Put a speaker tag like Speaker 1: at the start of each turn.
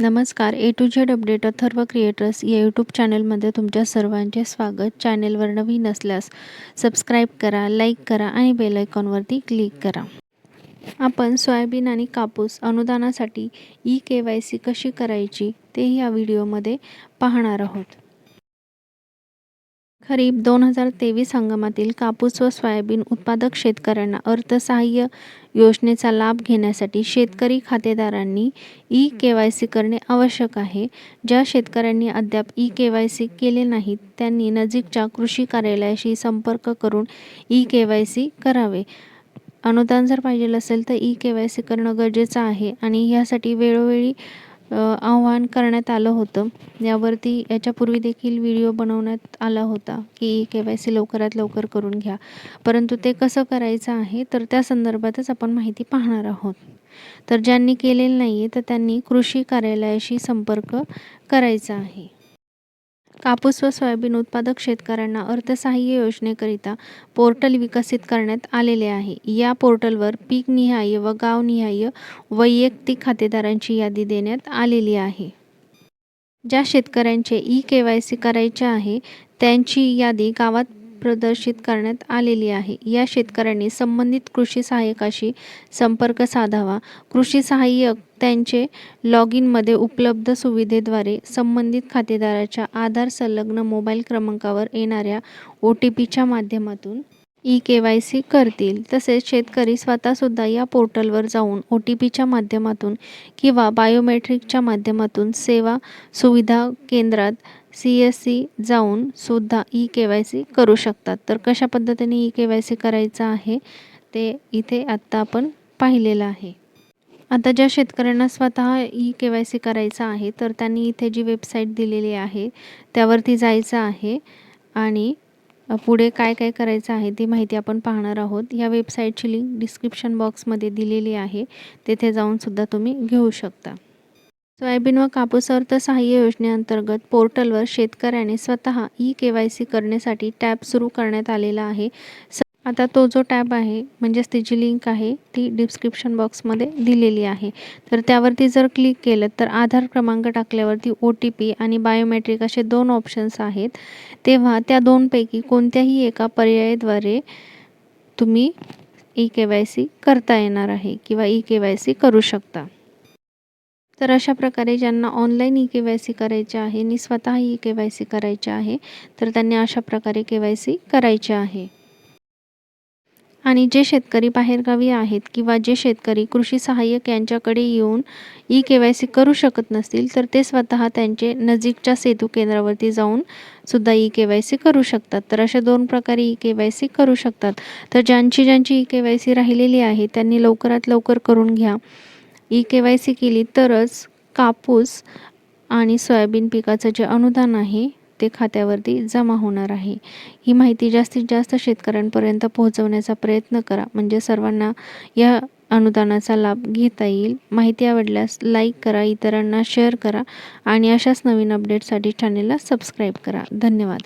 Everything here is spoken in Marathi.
Speaker 1: नमस्कार. A to Z update Atharva creators या यूट्यूब चॅनलमध्ये तुमच्या सर्वांचे स्वागत. चॅनेलवर नवीन असल्यास सबस्क्राईब करा लाईक करा आणि बेल आयकॉनवरती क्लिक करा. आपण सोयाबीन आणि कापूस अनुदानासाठी ई के वाय सी कशी करायची ते या व्हिडिओमध्ये पाहणार आहोत. खरीप दोन हजार तेवीस हंगामातील कापूस व सोयाबीन उत्पादक शेतकऱ्यांना अर्थसहाय्य योजनेचा लाभ घेण्यासाठी शेतकरी खातेदारांनी ई के वाय सी करणे आवश्यक आहे. ज्या शेतकऱ्यांनी अद्याप ई के वाय सी केले नाहीत त्यांनी नजीकच्या कृषी कार्यालयाशी संपर्क करून ई के वाय सी करावे. अनुदान जर पाहिजे असेल तर ई के वाय सी करणं गरजेचं आहे आणि यासाठी वेळोवेळी आव्हान करण्यात आलं होतं. यावरती याच्यापूर्वी देखील व्हिडिओ बनवण्यात आला होता की के वाय सी लवकरात लवकर करून घ्या. परंतु ते कसं करायचं आहे तर त्या संदर्भातच आपण माहिती पाहणार आहोत. तर ज्यांनी केलेलं नाही आहे तर त्यांनी कृषी कार्यालयाशी संपर्क करायचा आहे. कापूस व सोयाबीन उत्पादक शेतकऱ्यांना अर्थसहाय्य योजनेकरिता पोर्टल विकसित करण्यात आलेले आहे. या पोर्टलवर पीकनिहाय व गावनिहाय वैयक्तिक खातेदारांची यादी देण्यात आलेली आहे. ज्या शेतकऱ्यांचे ई के वाय सी करायचे आहे त्यांची यादी गावात प्रदर्शित करण्यात आलेली आहे. या शेतकऱ्यांनी संबंधित कृषी सहाय्यकाशी संपर्क साधावा. कृषी सहाय्यक त्यांचे लॉग इनमध्ये उपलब्ध सुविधेद्वारे संबंधित खातेदाराच्या आधार संलग्न मोबाईल क्रमांकावर येणाऱ्या ओ टी पीच्या माध्यमातून ई के वाय सी करतील. तसेच शेतकरी स्वतःसुद्धा या पोर्टलवर जाऊन ओ टी पीच्या माध्यमातून किंवा बायोमेट्रिकच्या माध्यमातून सेवा सुविधा केंद्रात सी एस सी जाऊन सुद्धा ई के वाय सी करू शकतात. तर कशा पद्धतीने ई के वाय सी करायचं आहे ते इथे आत्ता आपण पाहिलेलं आहे. आता ज्या शेतकऱ्यांना स्वतः ई के वाय सी करायचं आहे तर त्यांनी इथे जी वेबसाईट दिलेली आहे त्यावरती जायचं आहे आणि पुढे काय काय करायचं आहे ती माहिती आपण पाहणार आहोत. या वेबसाईटची लिंक डिस्क्रिप्शन बॉक्समध्ये दिलेली आहे. तेथे जाऊनसुद्धा तुम्ही घेऊ शकता. सोयाबीन व कापूस अर्थसहाय्य योजनेअंतर्गत पोर्टलवर शेतकऱ्याने स्वतः ई के वाय सी करण्यासाठी टॅब सुरू करण्यात आलेला आहे. स आता तो जो टॅब आहे म्हणजेच त्याची लिंक आहे ती डिस्क्रिप्शन बॉक्समध्ये दिलेली आहे. तर त्यावरती जर क्लिक केलं तर आधार क्रमांक टाकल्यावरती ओ टी पी आणि बायोमेट्रिक असे दोन ऑप्शन्स आहेत. तेव्हा त्या दोनपैकी कोणत्याही एका पर्यायाद्वारे तुम्ही ई के वाय सी करता येणार आहे किंवा ई के वाय सी करू शकता. तर अशा प्रकारे ज्यांना online E K Y C करायचे आहे आणि स्वतः ई के वाय सी करायचे आहे तर त्यांनी अशा प्रकारे के वाय सी करायचे आहे. आणि जे शेतकरी बाहेरगावी आहेत किंवा जे शेतकरी कृषी सहाय्यक यांच्याकडे येऊन ई के वाय सी करू शकत नसतील तर ते स्वतः त्यांचे नजीकच्या सेतू केंद्रावरती जाऊन सुद्धा ई के वाय सी करू शकतात. तर अशा दोन प्रकारे ई के वाय सी करू शकतात. तर ज्यांची ज्यांची ई के वाय सी राहिलेली आहे त्यांनी लवकरात लवकर करून घ्या. ई के वाय सी केली तरच कापूस आणि सोयाबीन पिकाचं जे अनुदान आहे ते खात्यावरती जमा होणार आहे. ही माहिती जास्तीत जास्त शेतकऱ्यांपर्यंत पोहोचवण्याचा प्रयत्न करा. म्हणजे सर्वांना या अनुदानाचा लाभ घेता येईल. माहिती आवडल्यास लाईक करा इतरांना शेअर करा आणि अशाच नवीन अपडेटसाठी चॅनेलला सबस्क्राईब करा. धन्यवाद.